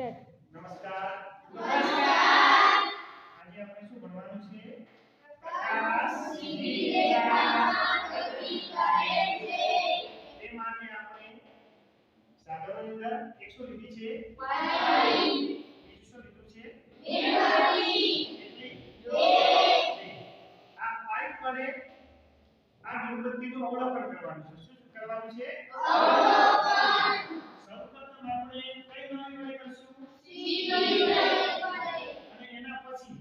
Start નમસ્કાર. નમસ્કાર. આજે આપણે શું ભણવાનું છે? પ્રકાશ સીધી રેખામાં ગતિ કરે છે. તે માટે આપણે સાગરની અંદર 100 લીધી છે. પાણી 100 લીધું છે. એટલે બે. આ પાઇપ વડે આ મીણબત્તીનું અવલોકન કરવાનું છે. શું કરવાનું છે? સૌપ્રથમ આપણે કઈ નળી વડે કરશું અને એના પછી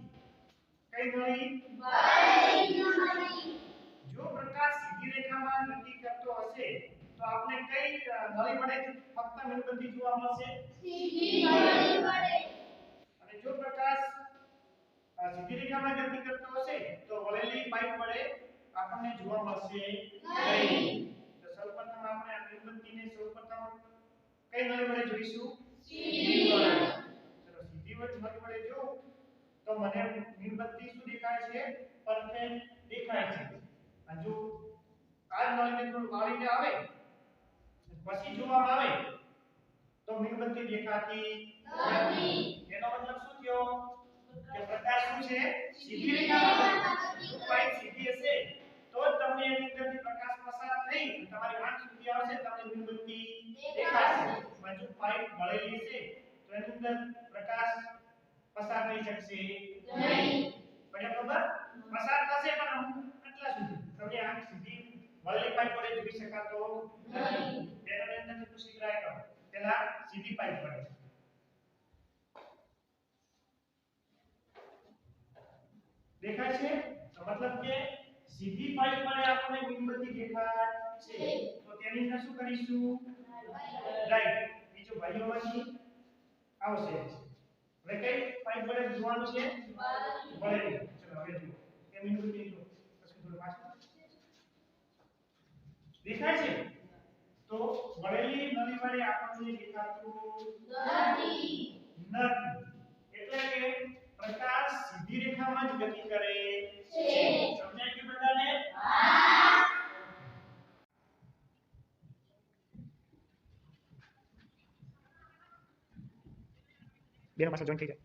કઈ નળી જો પ્રકાશ સીધી રેખામાં ગતિ કરતો હશે તો આપણે કઈ પડે ફક્ત મીણબત્તી જોવા મળશે. અને જો પ્રકાશ સીધી રેખામાં ગતિ કરતો હશે તો વળેલી પાઇપ વડે આપણને જોવા મળશે. નહીં. તો સૌપ્રથમ આપણે આ મીણબત્તીને સૌપ્રથમ કઈ નળી વડે જોઈશું? સીધી વડે. ચલો સીધી નળી વડે જોઉં તો મને મીણબત્તી શું દેખાય છે પરફેક્ટ દેખાય છે. આ જો આ જ નળીને થોડું વાળીને આવે પછી જોવામાં આવે તો મીણબત્તી દેખાતી નથી. એનો મતલબ શું થયો? કે પ્રકાશ શું છે? સીધી રેખામાં ઉપાય સીધી હશે. તો જ તમને એની અંદરથી પ્રકાશ પસાર થઈ તમારી આંખ સુધી આવશે તમને મીણબત્તી દેખાશે. પણ જો પાઇપ વળેલી છે તો એની અંદર પ્રકાશ પસાર થઈ શકશે પડ્યા ખબર? પસાર થશે પણ આટલા સુધી. તમને આંખ સીધી વળેલી પાઇપ વડે જોઈ શકાતો નથી તેના અંદર પૂછી ટ્રાય કરો પેલા સીધી પાઇપ દેખાય છે? તો મતલબ કે સીધી પાઇપ વડે આપણે મીણબત્તી દેખાય છે. તો તેની અંદર શું કરીશું? રાઈટ બીજો ભાઈઓમાંથી આવશે. હવે કઈ પાઇપ વડે જોવાનું છે? વળેલી ચલો હવે જુઓ. કે મીણબત્તી જુઓ પછી થોડું પાછું દેખાય છે? તો વળેલી નળી વડે આપણને દેખાતું નથી એટલે કે પ્રકાશ સીધી રેખામાં જ ગતિ કરે છે. સમજાય કે બધાને? બેનો પાછળ જોઈન થઈ જાય.